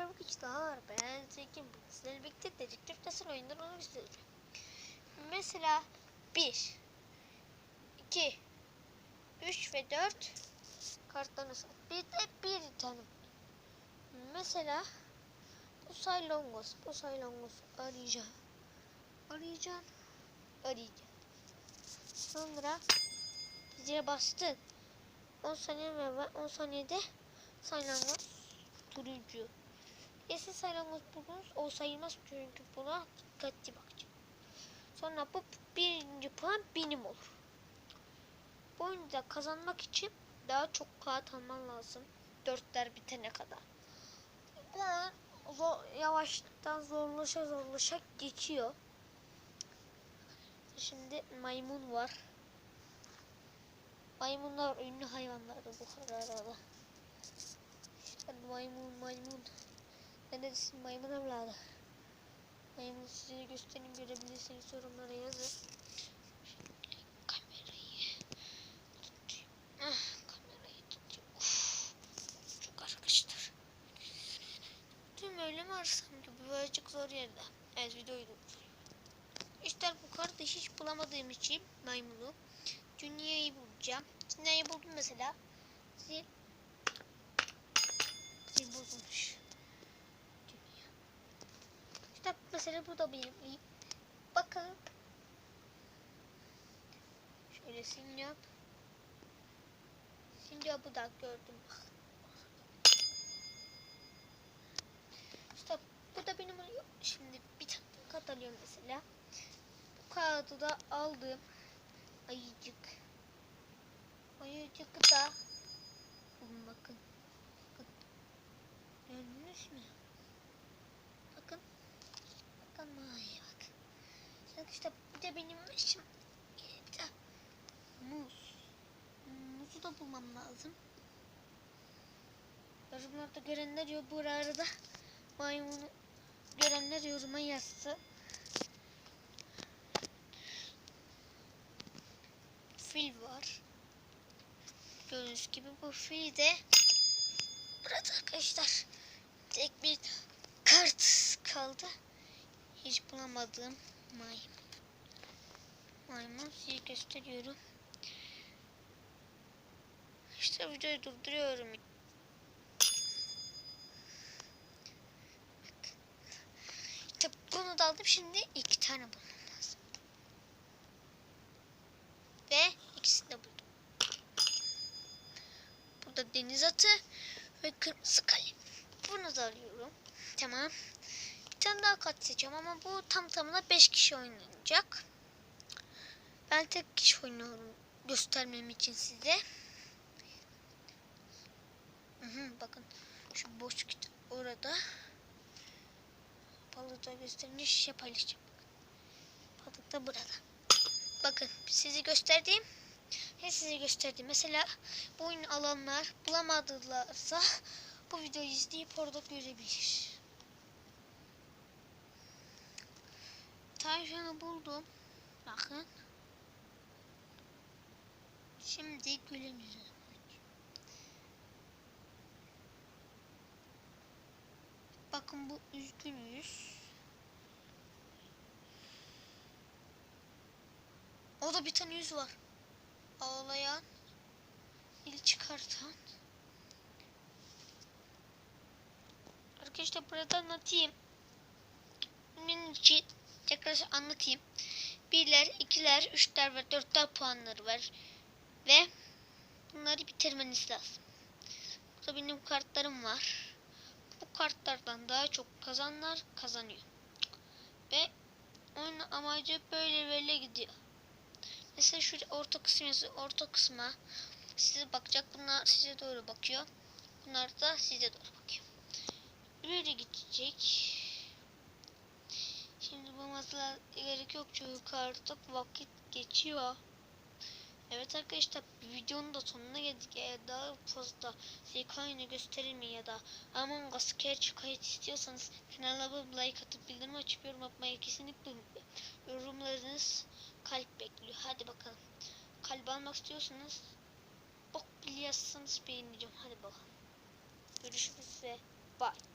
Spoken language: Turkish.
merhaba arkadaşlar. Ben Zekim. Sizlerle birlikte dedektif nasıl oyunlar onu göstereceğim. Mesela 1, 2, 3 ve 4 kartlarını sat. Bir de bir tane. Mesela. Bu saylongos arayacağım. Arayacağım. Arayacağım. Sonra zile bastın. 10 saniye ve 10 saniyede saylangoz turuncu. Yeşil saylangoz buldunuz. O sayılmaz çünkü buna dikkatli bakacağım. Sonra bu birinci puan benim olur. Bu oyunda kazanmak için daha çok kağıt alman lazım. Dörtler bitene kadar. Oyun zor, yavaştan zorlaşa zorlaşa geçiyor. Şimdi maymun var. Maymunlar ünlü hayvanlardı bu arada. İşte maymun maymun. Neredesin maymun evladı? Maymun size göstereyim görebilirsiniz yorumlara yazın. Kamerayı tutayım. Ah, kamerayı tutayım. Çok arkadaşlar. Tüm öyle mi arsam ki birazcık zor yerde. Evet videoyu durduruyorum. İşte bu kartı hiç bulamadığım için maymunu Dünyayı bulacağım. Dünyayı buldum mesela. Zil. Zil bozulmuş. İşte mesela bu da benim. Bakalım. Şöyle sinyap. Sinyapı da gördüm. Bak. İşte bu da benim oluyor. Şimdi bir tane kart alıyorum mesela. Bu kağıdı da aldım. Ayıcık. Ayıcık da. Bakın bakın. Bakın. Gördünüz mü? Bakın. Bakın ay bak. Şimdi işte bir de benim işim. De muz. Muzu da bulmam lazım. Yorumlarda görenler yok bu arada. Maymunu görenler yoruma yazsın. fil var. Gördüğünüz gibi bu fil de burada arkadaşlar. Tek bir kart kaldı. Hiç bulamadığım maymun. Maymun size gösteriyorum. İşte videoyu durduruyorum. İşte bunu da aldım. Şimdi iki tane bulmam lazım. Ve ikisini de buldum. Burada deniz atı ve kırmızı kalem. Bunu da alıyorum. Tamam. Bir tane daha kart seçeceğim ama bu tam tamına 5 kişi oynayacak. Ben tek kişi oynuyorum göstermem için size. Hı bakın şu boş kitap orada. Balığı da gösterince şişe paylaşacağım. Balık da burada. Bakın sizi gösterdiğim ve size gösterdiğim. Mesela bu oyunu alanlar bulamadılarsa bu videoyu izleyip orada görebilir. Tavşanı buldum. Bakın. Şimdi gülümüzü. Bakın bu üzgünüz. O da bir tane yüz var. Ağlayan, il çıkartan. Arkadaşlar burada anlatayım. İçin tekrar anlatayım. Birler, ikiler, üçler ve dörtler puanları var. Ve bunları bitirmeniz lazım. Burada benim kartlarım var. Bu kartlardan daha çok kazanlar kazanıyor. Ve oyun amacı böyle böyle gidiyor. Mesela şu orta kısım yazıyor. Orta kısma size bakacak. Bunlar size doğru bakıyor. Bunlar da size doğru bakıyor. Böyle gidecek. Şimdi bu masala gerek yok çünkü artık vakit geçiyor. Evet arkadaşlar videonun da sonuna geldik. Eğer daha fazla zekayını gösterir ya da Among Us gerçek kayıt istiyorsanız kanala like atıp bildirim açıp yorum yapmayı kesinlikle unutmayın. Yorumlarınız kalp bekliyor. Hadi bakalım. Kalp almak istiyorsanız bok bile yazsanız beğeneceğim. Hadi bakalım. Görüşürüz ve bye.